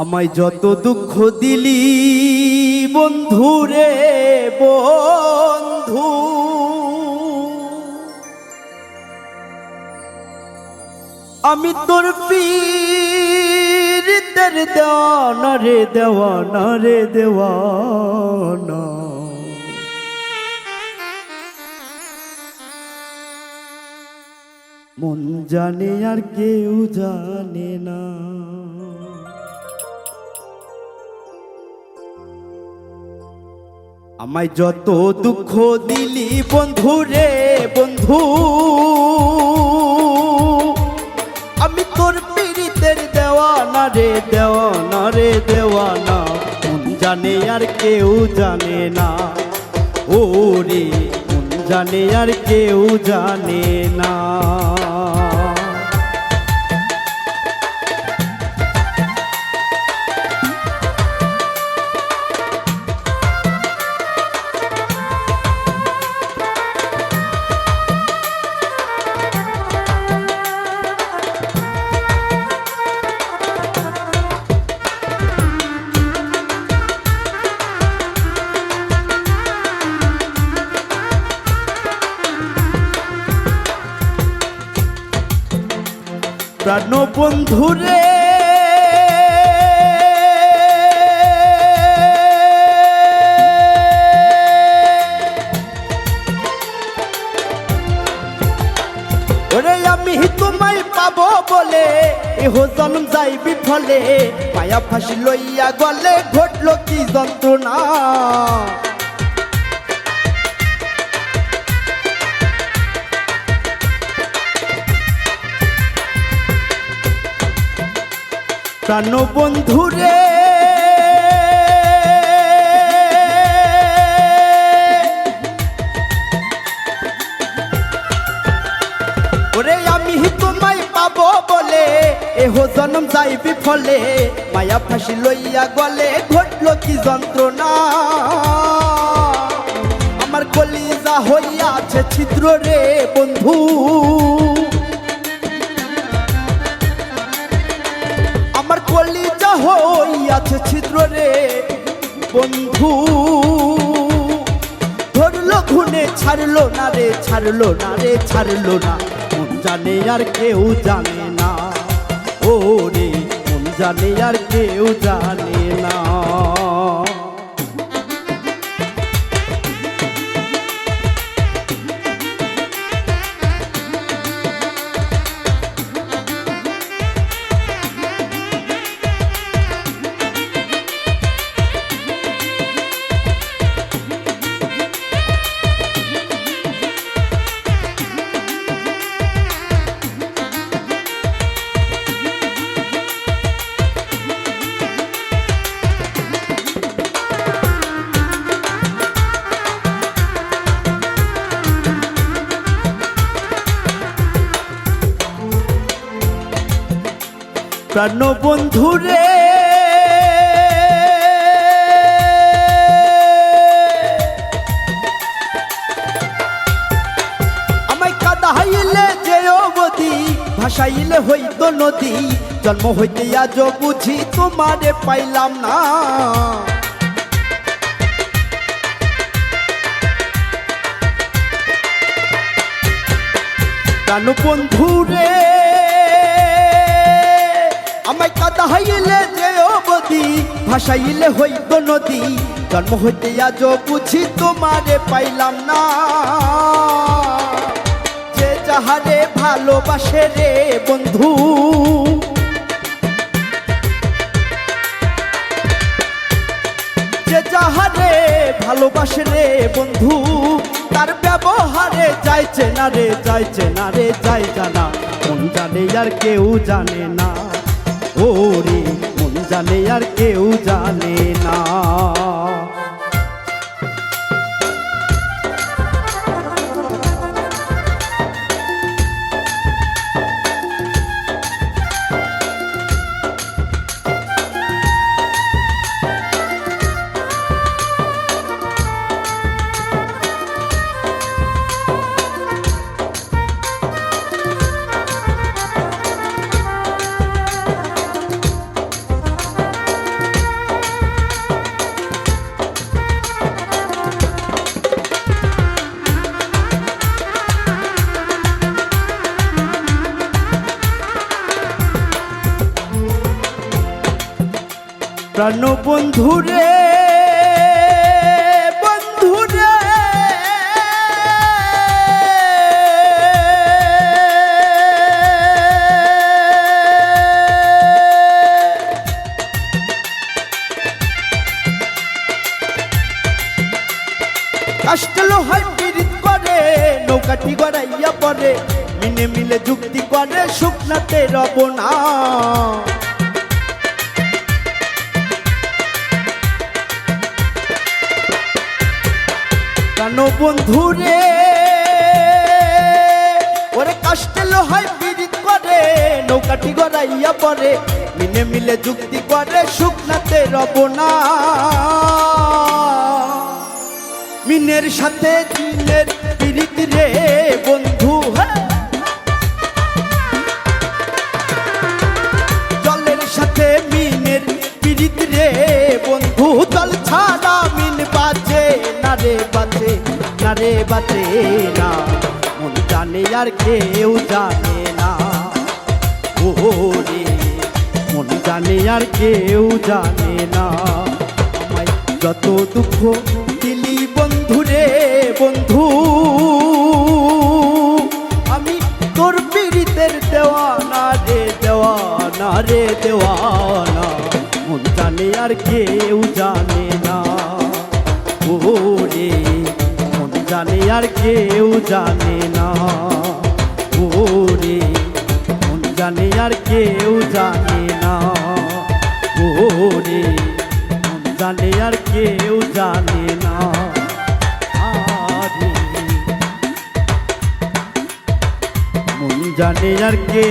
আমায় যত দুঃখ দিলি, বন্ধু রে বন্ধু। আমি তোর পীরিতের দেওয়ানা রে দেওয়ানা রে, দেওয়ানা। মন জানে আর কেউ জানে না। আমায় যত দুঃখ দিলি, বন্ধু রে, বন্ধু। আমি তোর পীড়িতের দেওয়ানা রে দেওয়ানা রে, দেওয়ানা। মন জানে আর কেউ জানে না। ও রে মন জানে আর কেউ জানে না। প্রাণ বন্ধু রে। ওরে, আমি তোমায় পাবো বলে, এহ জন্ম যাই বিফলে, পায়া ফাঁসি লইয়া গলে ঘটলো কি যন্ত্রণা। প্রাণ বন্ধু রে। ওরে আমি তোমায় পাবো বলে, এহ জন্ম যাই বিফলে মায়া ফাঁসি লইয়া গলে ঘটলো কি যন্ত্রণা। আমার কলিজা হইয়াছে ছিদ্র রে বন্ধু। হইয়াছে ছিদ্র রে বন্ধু। ধরলো ঘুনে ছাড়লো না রে, ছাড়লো না রে, ছাড়লো না। মন জানে আর কেউ জানে না। ও রে, মন জানে আর কেউ জানে না। প্রাণ বন্ধু রে। আমায় কাদাইলে যে অবধি, ভাসাইলে হইত নদী। জন্ম হইতে আজ বুঝি তোমারে পাইলাম না। প্রাণ বন্ধু রে আমায় কাদা হাইলে যে অবধি, ভাসাইলে হইত নদী। জন্ম হইতে আজ বুঝি তোমারে পাইলাম না। যে যাহারে ভালোবাসে রে বন্ধু। যে যাহারে ভালোবাসে রে বন্ধু, তার ব্যবহারে যাইছে না রে, যাইছে না রে, যাই জানা। মন জানে আর কেউ জানে না। ও রে মন জানে আর কেউ জানে না। প্রাণ বন্ধুরে বন্ধুরে কাষ্টল হয় পীড়িত করে, নৌকাটি গড়াইয়া পরে, মিনে মিলে যুক্তি করে শুকনাতে রব না। কেন বন্ধুরে ওরে কাষ্টল হয় বিড়ি করে, নৌকাটি গড়াইয়া পরে, মিলে মিলে যুক্তি করে শুকনাতে রব না। মিনের সাথে দিনের পিরিত রে বন্ধু না রে বাজে না। মন জানে আর কেউ জানে না। ও রে মন জানে আর কেউ জানে না। আমায় যত দুঃখ দিলি বন্ধু রে বন্ধু, আমি তোর পীড়িতের দেওয়ানা রে দেওয়ানা রে দেওয়ানা। মন জানে আর কেউ আর কেউ জানে না। ও রে মন জানে আর কেউ জানে না। ও রে মন জানে আর কেউ জানে না। মন জানে আর কে